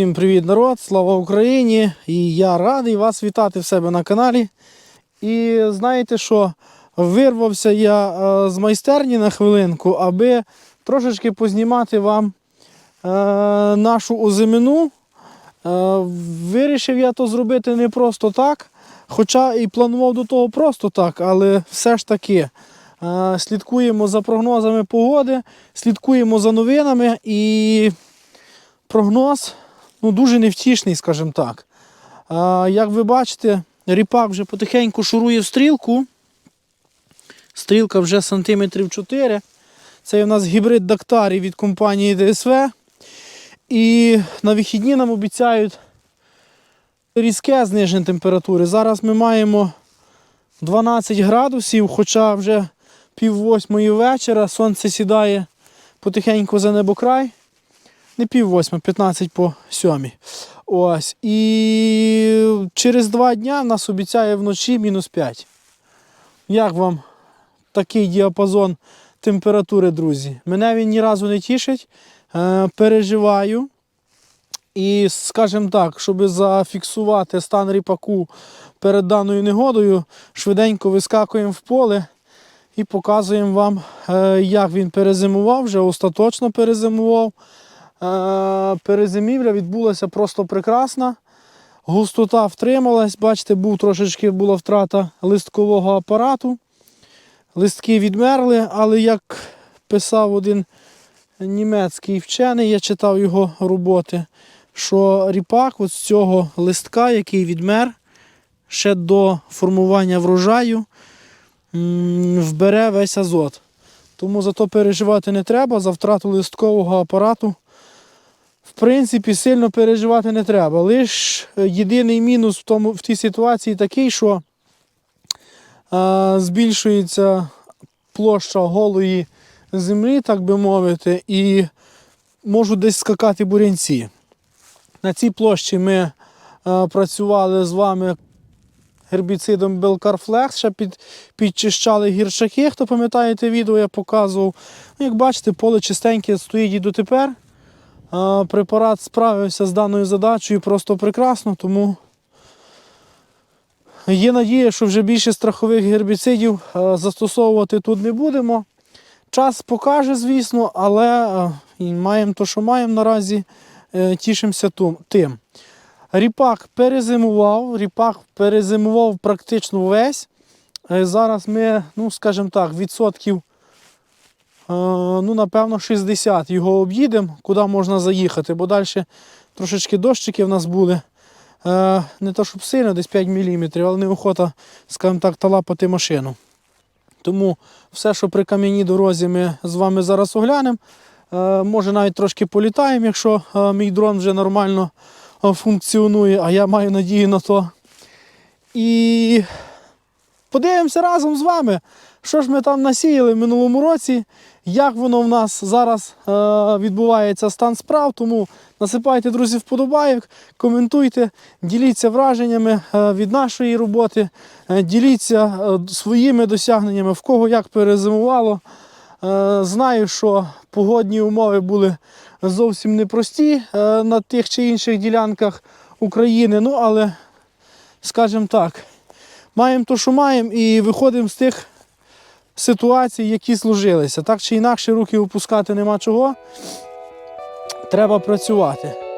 Всім привіт, народ! Слава Україні! І я радий вас вітати в себе на каналі. І знаєте що? Вирвався я е, з майстерні на хвилинку, аби трошечки познімати вам е, нашу озимину. Е, вирішив я то зробити не просто так, хоча і планував до того просто так, але все ж таки. Слідкуємо за прогнозами погоди, слідкуємо за новинами і прогноз ну, дуже невтішний, скажімо так. А, як ви бачите, ріпак вже потихеньку шурує в стрілку. Стрілка вже сантиметрів 4. Це у нас гібрид Дактарі від компанії ДСВ. І на вихідні нам обіцяють різке зниження температури. Зараз ми маємо 12 градусів, хоча вже пів восьмої вечора сонце сідає потихеньку за небокрай не пів восьми, 15 по сьомій. Ось. І через два дня нас обіцяє вночі мінус 5. Як вам такий діапазон температури, друзі? Мене він ні разу не тішить. Е, переживаю. І, скажімо так, щоб зафіксувати стан ріпаку перед даною негодою, швиденько вискакуємо в поле і показуємо вам, е, як він перезимував, вже остаточно перезимував. Е, Перезимівля відбулася просто прекрасна. Густота втрималась, бачите, був трошечки була втрата листкового апарату. Листки відмерли, але як писав один німецький вчений, я читав його роботи, що ріпак от з цього листка, який відмер, ще до формування врожаю, вбере весь азот. Тому за то переживати не треба, за втрату листкового апарату принципі, сильно переживати не треба. Лиш єдиний мінус в тому, в тій ситуації такий, що е, збільшується площа голої землі, так би мовити, і можуть десь скакати бурянці. На цій площі ми е, працювали з вами гербіцидом Белкарфлекс, ще під, підчищали гіршаки. Хто пам'ятаєте відео, я показував. Ну, як бачите, поле чистеньке стоїть і дотепер. Препарат справився з даною задачею просто прекрасно, тому є надія, що вже більше страхових гербіцидів застосовувати тут не будемо. Час покаже, звісно, але маємо то, що маємо наразі, е, тішимося тим. Ріпак перезимував, ріпак перезимував практично весь. Е, Зараз ми, ну, скажімо так, відсотків е, ну, напевно, 60 його об'їдемо, куди можна заїхати, бо далі трошечки дощики в нас були. Е, Не то, щоб сильно, десь 5 мм, але неохота, скажімо так, талапати машину. Тому все, що при кам'яній дорозі, ми з вами зараз оглянемо. Е, Може навіть трошки політаємо, якщо е, мій дрон вже нормально е, функціонує, а я маю надію на то. І подивимося разом з вами, що ж ми там насіяли в минулому році, як воно в нас зараз е, відбувається стан справ. Тому насипайте, друзі, вподобайок, коментуйте, діліться враженнями е, від нашої роботи, е, діліться е, своїми досягненнями, в кого як перезимувало. Е, Знаю, що погодні умови були зовсім непрості е, на тих чи інших ділянках України. Ну, але, скажімо так, маємо то, що маємо, і виходимо з тих ситуацій, які служилися. Так чи інакше, руки опускати нема чого. Треба працювати.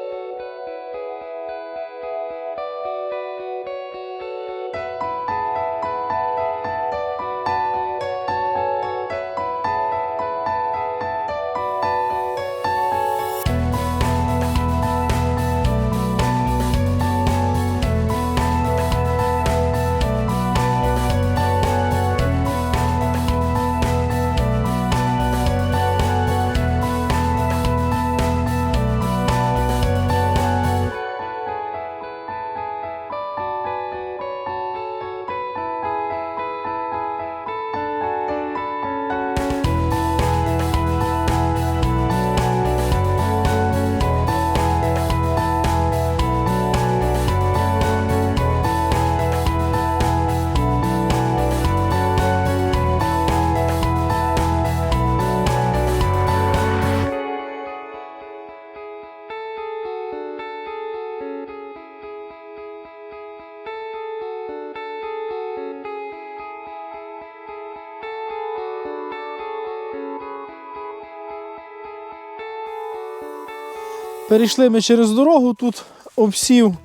Перейшли ми через дорогу, тут обсів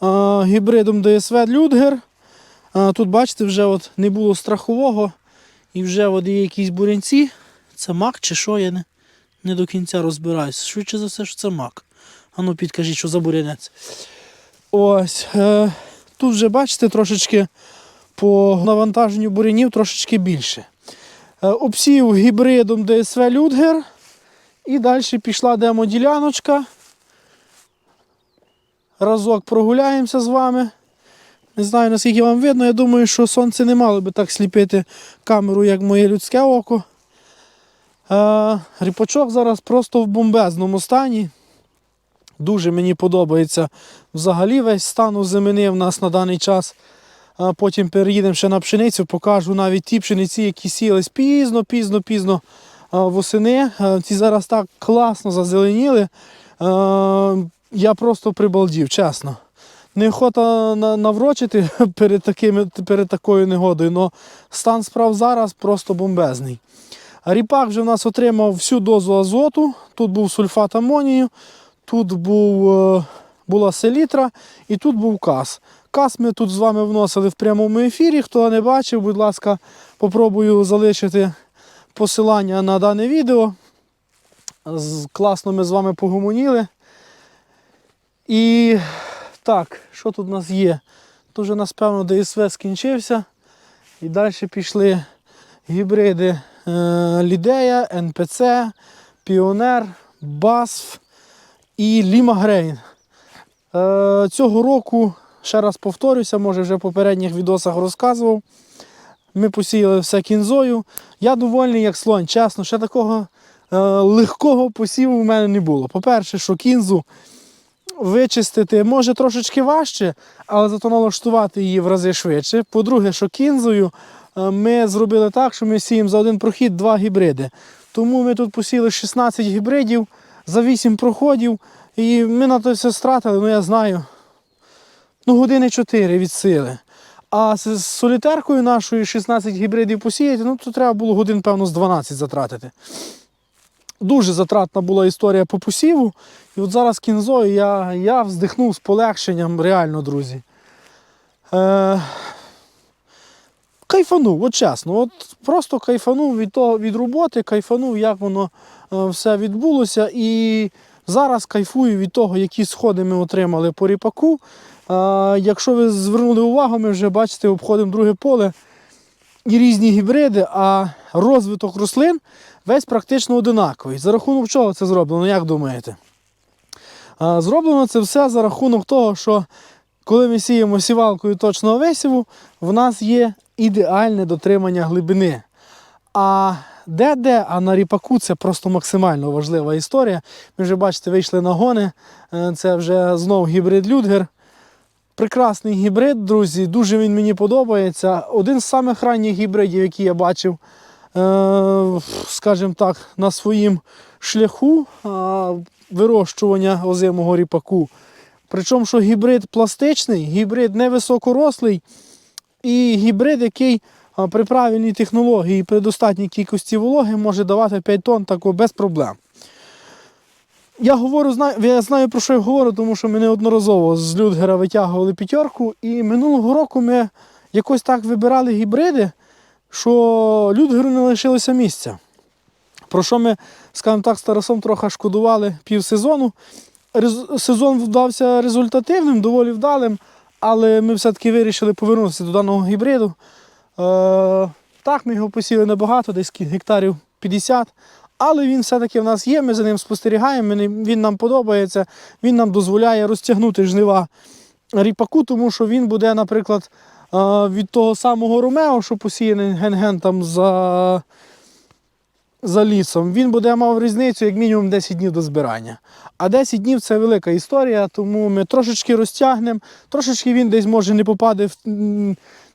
а, гібридом ДСВ Людгер. А, тут, бачите, вже от не було страхового і вже от є якісь бурянці. Це мак чи що, я не, не до кінця розбираюся. Швидше за все, що це мак. Ану, підкажіть, що за бурянець. Ось. Е, тут вже, бачите, трошечки по навантаженню бурянів трошечки більше. Е, обсів гібридом ДСВ Людгер. І далі пішла демоділяночка. Разок прогуляємося з вами. Не знаю, наскільки вам видно. Я думаю, що сонце не мало би так сліпити камеру, як моє людське око. Е, ріпачок зараз просто в бомбезному стані. Дуже мені подобається взагалі весь стан озимини в нас на даний час. А потім переїдемо ще на пшеницю, покажу навіть ті пшениці, які сіялись пізно, пізно, пізно а, восени. А, Ці зараз так класно зазеленіли. Я просто прибалдів, чесно. Неохота на- наврочити перед, такими, перед такою негодою, але стан справ зараз просто бомбезний. Ріпак вже в нас отримав всю дозу азоту. Тут був сульфат амонію, тут був, е, була селітра і тут був кас. Кас ми тут з вами вносили в прямому ефірі. Хто не бачив, будь ласка, попробую залишити посилання на дане відео. Класно ми з вами погомоніли. І так, що тут у нас є? Тут вже, напевно, ДСВ скінчився. І далі пішли гібриди е, Лідея, НПЦ, Піонер, Басф і Ліма Грейн. Е, цього року, ще раз повторюся, може вже в попередніх відосах розказував. Ми посіяли все кінзою. Я довольний, як слон, чесно, ще такого е, легкого посіву в мене не було. По-перше, що кінзу вичистити може трошечки важче, але зато налаштувати її в рази швидше. По-друге, що кінзою е, ми зробили так, що ми сіємо за один прохід два гібриди. Тому ми тут посіяли 16 гібридів за 8 проходів. І ми на то все стратили, ну я знаю, ну години 4 від сили. А з солітеркою нашою 16 гібридів посіяти, ну то треба було годин, певно, з 12 затратити. Дуже затратна була історія по посіву. І от зараз кінзою я, я вздихнув з полегшенням, реально, друзі. Е, кайфанув, от чесно. От просто кайфанув від того, від роботи, кайфанув, як воно е, все відбулося. І зараз кайфую від того, які сходи ми отримали по ріпаку. Е, якщо ви звернули увагу, ми вже бачите, обходимо друге поле і різні гібриди, а розвиток рослин весь практично одинаковий. За рахунок чого це зроблено, як думаєте? Зроблено це все за рахунок того, що коли ми сіємо сівалкою точного висіву, в нас є ідеальне дотримання глибини. А де-де, а на ріпаку це просто максимально важлива історія. Ми вже бачите, вийшли на гони. Е, Це вже знов гібрид Людгер. Прекрасний гібрид, друзі, дуже він мені подобається. Один з самих ранніх гібридів, які я бачив, скажімо так, на своїм шляху е, вирощування озимого ріпаку. Причому, що гібрид пластичний, гібрид невисокорослий і гібрид, який при правильній технології і при достатній кількості вологи може давати 5 тонн тако без проблем. Я говорю, знаю, я знаю про що я говорю, тому що ми неодноразово з Людгера витягували п'ятерку, і минулого року ми якось так вибирали гібриди, що Людгеру не лишилося місця. Про що ми, скажімо так, з Тарасом трохи шкодували півсезону. Сезон вдався результативним, доволі вдалим, але ми все-таки вирішили повернутися до даного гібриду. Е, так, ми його посіли небагато, десь гектарів 50. Але він все-таки в нас є, ми за ним спостерігаємо, він нам подобається, він нам дозволяє розтягнути жнива ріпаку, тому що він буде, наприклад, від того самого Ромео, що посіяний ген-ген там за, за лісом, він буде мав різницю як мінімум 10 днів до збирання. А 10 днів це велика історія, тому ми трошечки розтягнемо, трошечки він десь може не попаде в,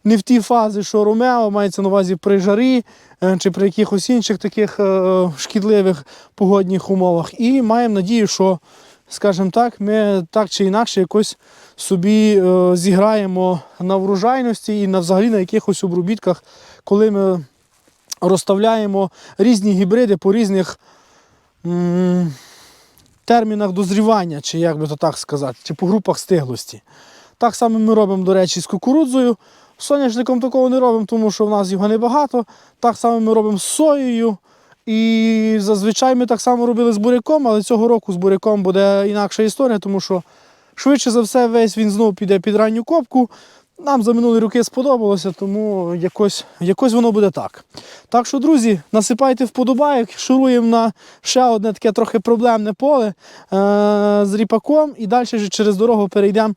не в ті фази, що Ромео мається на увазі при жарі е, чи при якихось інших таких е, шкідливих погодних умовах. І маємо надію, що, скажімо так, ми так чи інакше якось собі е, зіграємо на врожайності і на взагалі на якихось обробітках, коли ми розставляємо різні гібриди по різних. термінах дозрівання, чи як би то так сказати, чи по групах стиглості. Так само ми робимо, до речі, з кукурудзою. Соняшником такого не робимо, тому що в нас його небагато. Так само ми робимо з соєю. І зазвичай ми так само робили з буряком, але цього року з буряком буде інакша історія, тому що швидше за все весь він знову піде під ранню копку. Нам за минулі роки сподобалося, тому якось, якось воно буде так. Так що, друзі, насипайте вподобайок, шуруємо на ще одне таке трохи проблемне поле е- з ріпаком. І далі вже через дорогу перейдемо.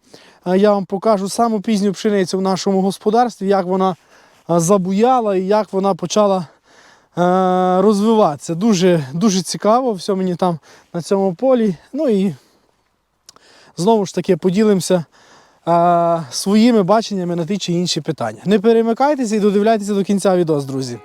Е, Я вам покажу саму пізню пшеницю в нашому господарстві, як вона е, забуяла і як вона почала е- розвиватися. Дуже, дуже цікаво, все мені там на цьому полі. Ну і знову ж таки поділимося е, своїми баченнями на ті чи інші питання. Не перемикайтеся і додивляйтеся до кінця відео, друзі.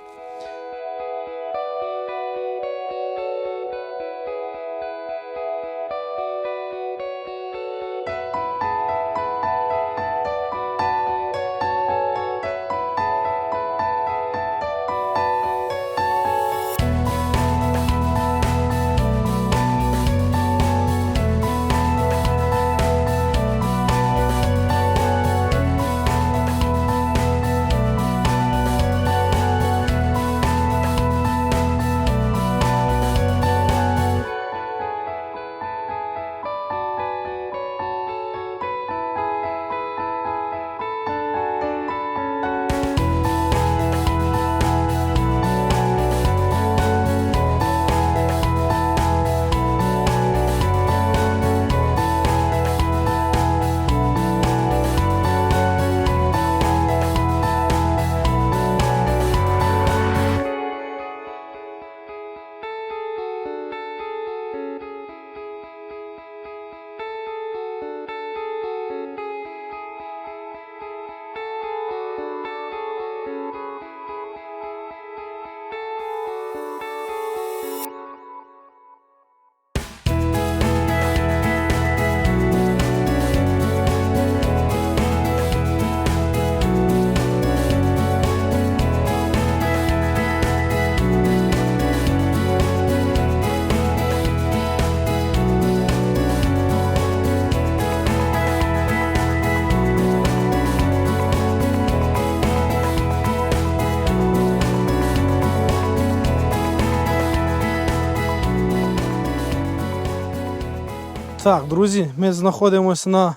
Так, друзі, ми знаходимося на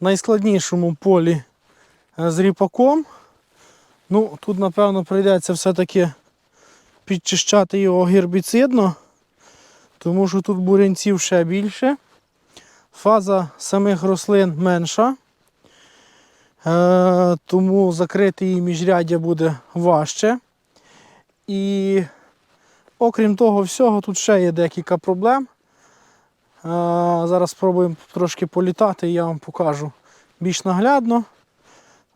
найскладнішому полі е, з ріпаком. Ну, тут, напевно, прийдеться все-таки підчищати його гербіцидно, тому що тут бурянців ще більше. Фаза самих рослин менша, е, тому закрити її міжряддя буде важче. І окрім того всього, тут ще є декілька проблем. Зараз спробуємо трошки політати і я вам покажу більш наглядно.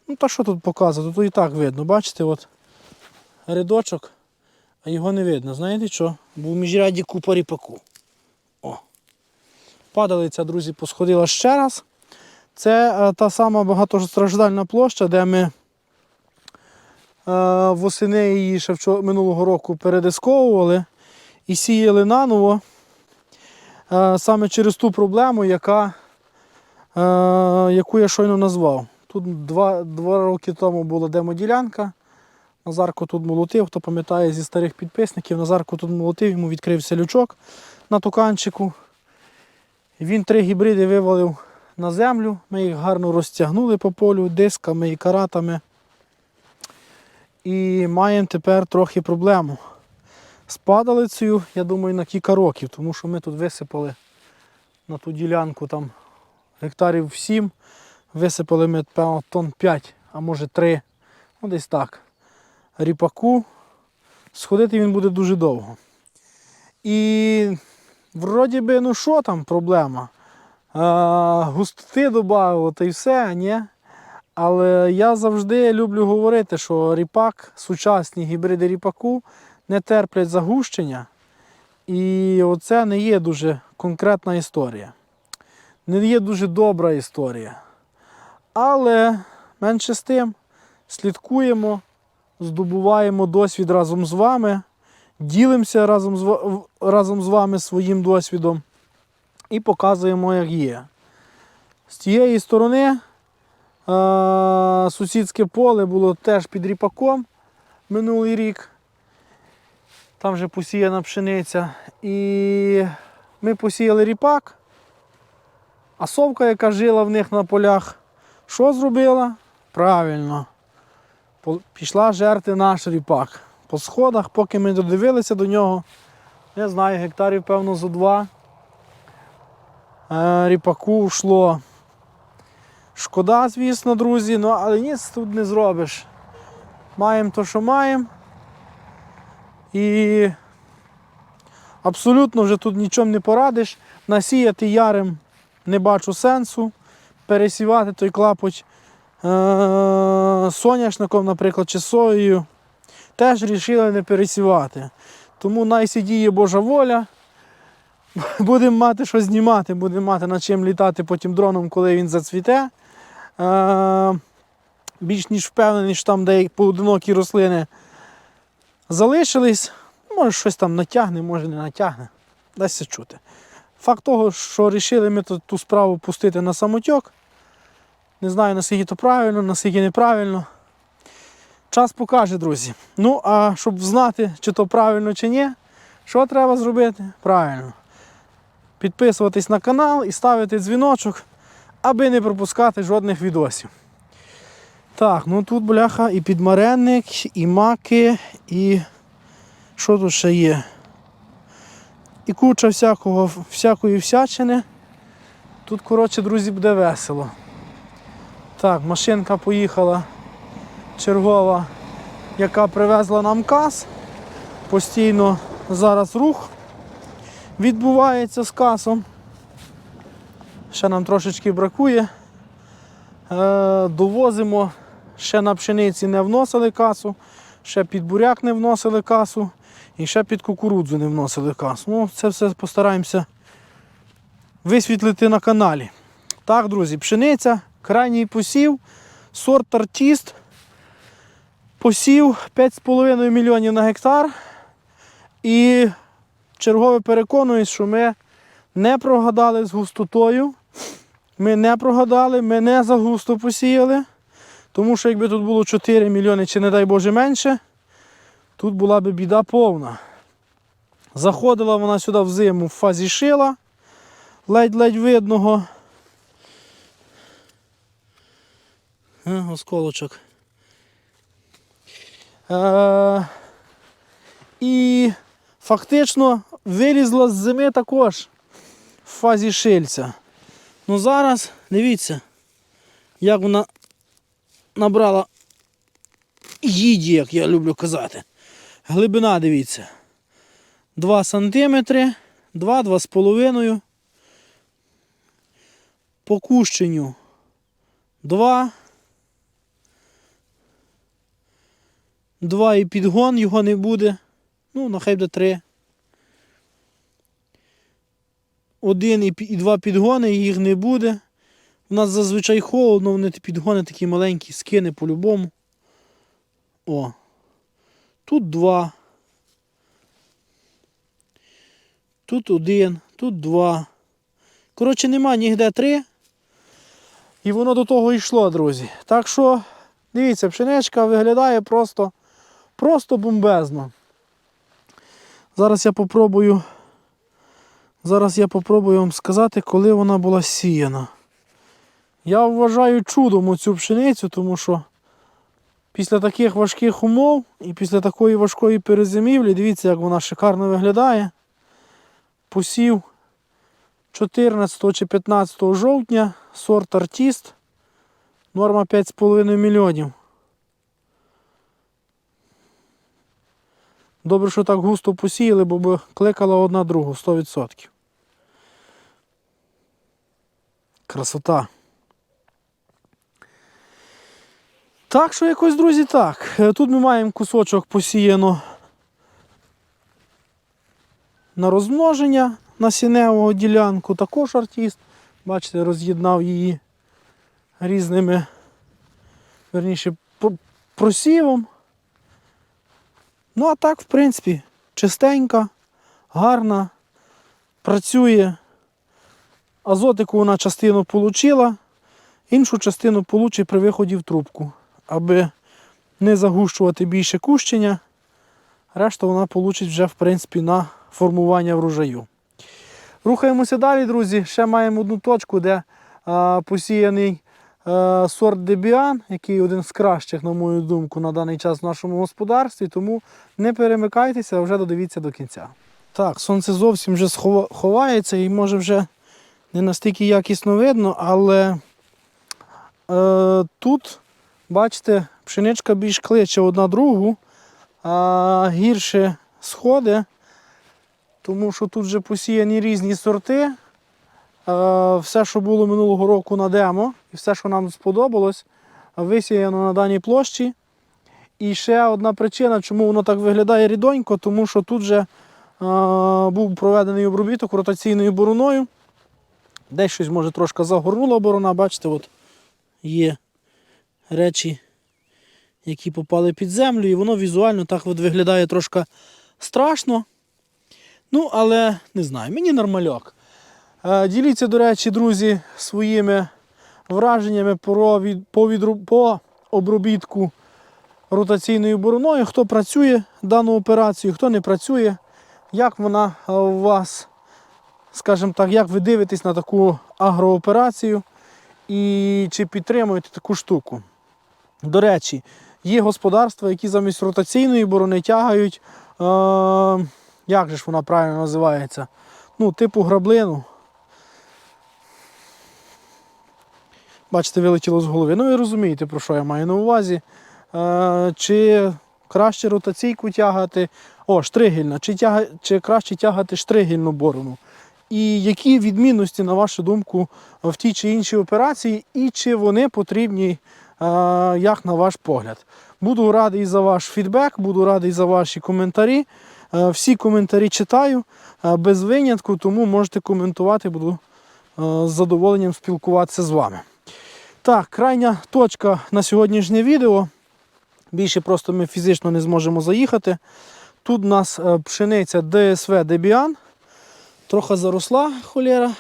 Ну та що тут показувати? Тут і так видно, бачите, от рядочок, а його не видно. Знаєте що? Бо в міжряді купа ріпаку. О. Падалиця, друзі, посходила ще раз. Це е, та сама багатостраждальна площа, де ми е, восени її ще минулого року передисковували і сіяли наново. Е, саме через ту проблему, яка, е, яку я щойно назвав. Тут два, два роки тому була демоділянка. Назарко тут молотив, хто пам'ятає зі старих підписників, Назарко тут молотив, йому відкрився лючок на туканчику. Він три гібриди вивалив на землю. Ми їх гарно розтягнули по полю дисками і каратами. І маємо тепер трохи проблему з падалицею, я думаю, на кілька років, тому що ми тут висипали на ту ділянку там гектарів 7, висипали ми певно, тонн 5, а може 3, ну десь так. Ріпаку. Сходити він буде дуже довго. І вроді би, ну що там проблема? А, густоти додав, та й все, ні? Але я завжди люблю говорити, що ріпак, сучасні гібриди ріпаку не терплять загущення. І оце не є дуже конкретна історія. Не є дуже добра історія. Але менше з тим слідкуємо, здобуваємо досвід разом з вами, ділимося разом з, разом з вами своїм досвідом. і показуємо, як є. З тієї сторони е, сусідське поле було теж під ріпаком минулий рік. Там вже посіяна пшениця. І ми посіяли ріпак, а совка, яка жила в них на полях, що зробила? Правильно. Пішла жерти наш ріпак. По сходах, поки ми додивилися до нього, не знаю, гектарів, певно, зо два. Е, Ріпаку йшло. Шкода, звісно, друзі, ну, але ніц тут не зробиш. Маємо то, що маємо. І абсолютно вже тут нічим не порадиш. Насіяти ярим не бачу сенсу. Пересівати той клапоть е- соняшником, наприклад, чи соєю. Теж вирішили не пересівати. Тому найсідіє Божа воля. Будемо мати що знімати, будемо мати над чим літати потім дроном, коли він зацвіте. Е- більш ніж впевнений, що там деякі поодинокі рослини залишились. Може щось там натягне, може не натягне. Дасться чути. Факт того, що вирішили ми ту, справу пустити на самотьок. Не знаю, наскільки то правильно, наскільки неправильно. Час покаже, друзі. Ну, а щоб знати, чи то правильно, чи ні, що треба зробити? Правильно. Підписуватись на канал і ставити дзвіночок, аби не пропускати жодних відосів. Так, ну тут бляха і підмаренник, і маки, і що тут ще є? І куча всякого, всякої всячини. Тут, коротше, друзі, буде весело. Так, машинка поїхала чергова, яка привезла нам кас. Постійно зараз рух відбувається з касом. Ще нам трошечки бракує. Е, довозимо, ще на пшениці не вносили касу, ще під буряк не вносили касу і ще під кукурудзу не вносили касу. Ну, це все постараємося висвітлити на каналі. Так, друзі, пшениця, крайній посів, сорт артіст. Посів 5,5 мільйонів на гектар. І чергове переконуюсь, що ми не прогадали з густотою. Ми не прогадали, ми не загусто посіяли. Тому що якби тут було 4 мільйони чи, не дай Боже, менше, тут була би біда повна. Заходила вона сюди в зиму в фазі шила, ледь-ледь видного. Е, Осколочок. Е, і фактично вилізла з зими також в фазі шильця. Ну зараз, дивіться, як вона набрала їді, як я люблю казати. Глибина, дивіться. 2 см, 2-2,5. По кущенню 2. 2 і підгон його не буде. Ну, нехай буде 3. Один і, два підгони, їх не буде. У нас зазвичай холодно, вони підгони такі маленькі, скине по-любому. О. Тут два. Тут один, тут два. Коротше, нема ніде три. І воно до того йшло, друзі. Так що, дивіться, пшеничка виглядає просто, просто бомбезно. Зараз я попробую. Зараз я попробую вам сказати, коли вона була сіяна. Я вважаю чудом оцю пшеницю, тому що після таких важких умов і після такої важкої перезимівлі, дивіться, як вона шикарно виглядає. Посів 14 чи 15 жовтня, сорт артіст, норма 5,5 мільйонів. Добре, що так густо посіяли, бо би кликала одна другу 100%. Красота. Так що якось, друзі, так. Е, Тут ми маємо кусочок посіяно на розмноження насінневого ділянку, також артист. Бачите, роз'єднав її різними, верніше, просівом. Ну, а так, в принципі, чистенька, гарна, працює Азотику вона частину отримала, іншу частину получить при виході в трубку, аби не загущувати більше кущення. Решту вона получить вже в принципі на формування врожаю. Рухаємося далі, друзі. Ще маємо одну точку, де а, посіяний а, сорт Дебіан, який один з кращих, на мою думку, на даний час в нашому господарстві. Тому не перемикайтеся, а вже додивіться до кінця. Так, сонце зовсім вже ховається і може вже не настільки якісно видно, але е, тут, бачите, пшеничка більш кличе одна другу, а гірше сходи, тому що тут вже посіяні різні сорти. Е, все, що було минулого року на демо, і все, що нам сподобалось, висіяно на даній площі. І ще одна причина, чому воно так виглядає рідонько, тому що тут вже е, був проведений обробіток ротаційною бороною. Десь щось може трошки загорнула борона, бачите, от є речі, які попали під землю, і воно візуально так от виглядає трошки страшно. Ну, але не знаю, мені нормальок. Е, Діліться, до речі, друзі, своїми враженнями по, від, по, відру- по обробітку ротаційною бороною, хто працює дану операцію, хто не працює, як вона у вас, скажімо так, як ви дивитесь на таку агрооперацію і чи підтримуєте таку штуку. До речі, є господарства, які замість ротаційної борони тягають, е, як же ж вона правильно називається? Ну, типу граблину. Бачите, вилетіло з голови. Ну, ви розумієте, про що я маю на увазі. Е, чи краще ротаційку тягати, о, штригельна, чи, тяга, чи краще тягати штригельну борону. І які відмінності, на вашу думку, в тій чи іншій операції, і чи вони потрібні, як на ваш погляд. Буду радий за ваш фідбек, буду радий за ваші коментарі. Е, Всі коментарі читаю е, без винятку, тому можете коментувати, буду е, з задоволенням спілкуватися з вами. Так, крайня точка на сьогоднішнє відео. Більше просто ми фізично не зможемо заїхати. Тут у нас пшениця ДСВ Дебіан. Трохи заросла холєра.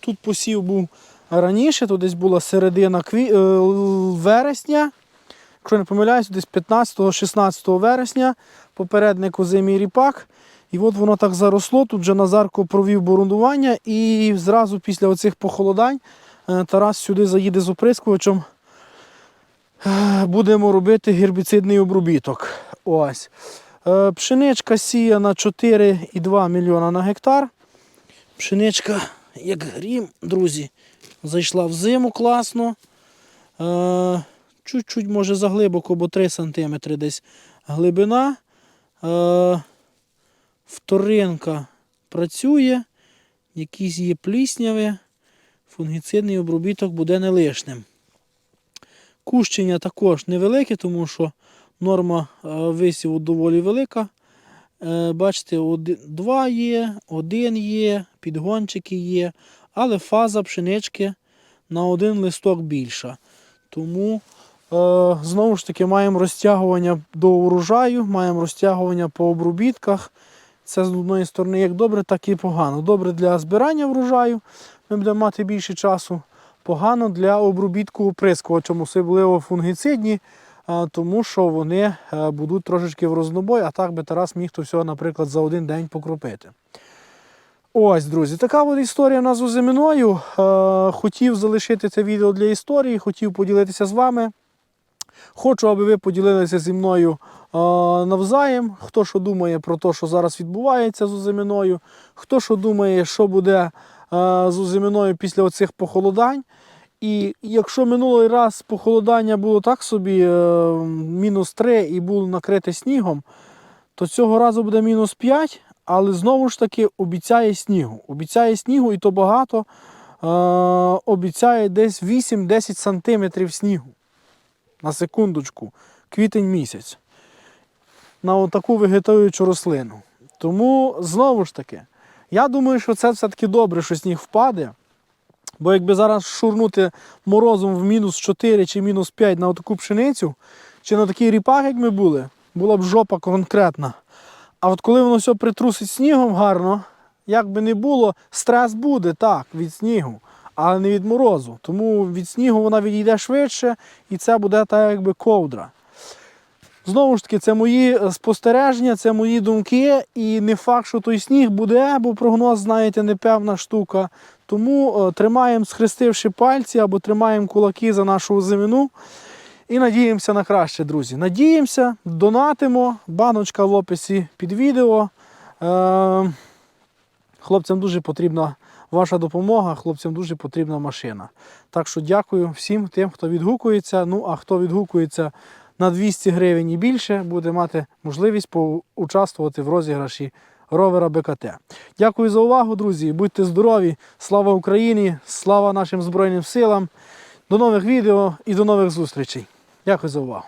Тут посів був раніше, тут десь була середина кві... е, вересня. Якщо не помиляюсь, десь 15-16 вересня попередник озимий ріпак. І от воно так заросло. Тут вже Назарко провів боронування, і зразу після оцих похолодань е, Тарас сюди заїде з оприскувачем. Е, Будемо робити гербіцидний обробіток. Ось. Пшеничка сіяна 4,2 мільйона на гектар. Пшеничка, як грім, друзі, зайшла в зиму класно. Е, Чуть-чуть, може, заглибоко, бо 3 см десь глибина. Е, Вторинка працює, якісь є плісняви, фунгіцидний обробіток буде не лишним. Кущення також невелике, тому що норма е, висіву доволі велика. Бачите, два є, один є, підгончики є, але фаза пшенички на один листок більша. Тому е, знову ж таки маємо розтягування до урожаю, маємо розтягування по обробітках. Це з одної сторони як добре, так і погано. Добре для збирання врожаю, ми будемо мати більше часу. Погано для обробітку оприскувачем, особливо фунгіцидні, тому що вони е, будуть трошечки в рознобой, а так би Тарас міг то всього, наприклад, за один день покропити. Ось, друзі, така от історія у нас з озиминою. Е, Хотів залишити це відео для історії, хотів поділитися з вами. Хочу, аби ви поділилися зі мною е, навзаєм. Хто що думає про те, що зараз відбувається з озиминою, хто що думає, що буде е, з озиминою після оцих похолодань. І якщо минулий раз похолодання було так собі, мінус 3 і було накрите снігом, то цього разу буде мінус 5, але знову ж таки обіцяє снігу. Обіцяє снігу і то багато. Е, обіцяє десь 8-10 сантиметрів снігу. На секундочку, квітень місяць. На таку вегетуючу рослину. Тому знову ж таки, я думаю, що це все-таки добре, що сніг впаде. Бо якби зараз шурнути морозом в мінус 4 чи мінус 5 на таку пшеницю, чи на такий ріпак, як ми були, була б жопа конкретна. А от коли воно все притрусить снігом гарно, як би не було, стрес буде так від снігу, але не від морозу. Тому від снігу вона відійде швидше і це буде так, якби ковдра. Знову ж таки, це мої е, спостереження, це мої думки, і не факт, що той сніг буде, бо прогноз, знаєте, непевна штука. Тому е, тримаємо, схрестивши пальці або тримаємо кулаки за нашу зимину і надіємося на краще, друзі. Надіємося, донатимо. Баночка в описі під відео. Е, хлопцям дуже потрібна ваша допомога, хлопцям дуже потрібна машина. Так що дякую всім тим, хто відгукується. Ну а хто відгукується на 200 гривень і більше, буде мати можливість поучаствувати в розіграші ровера БКТ. Дякую за увагу, друзі. Будьте здорові! Слава Україні! Слава нашим Збройним силам! До нових відео і до нових зустрічей. Дякую за увагу.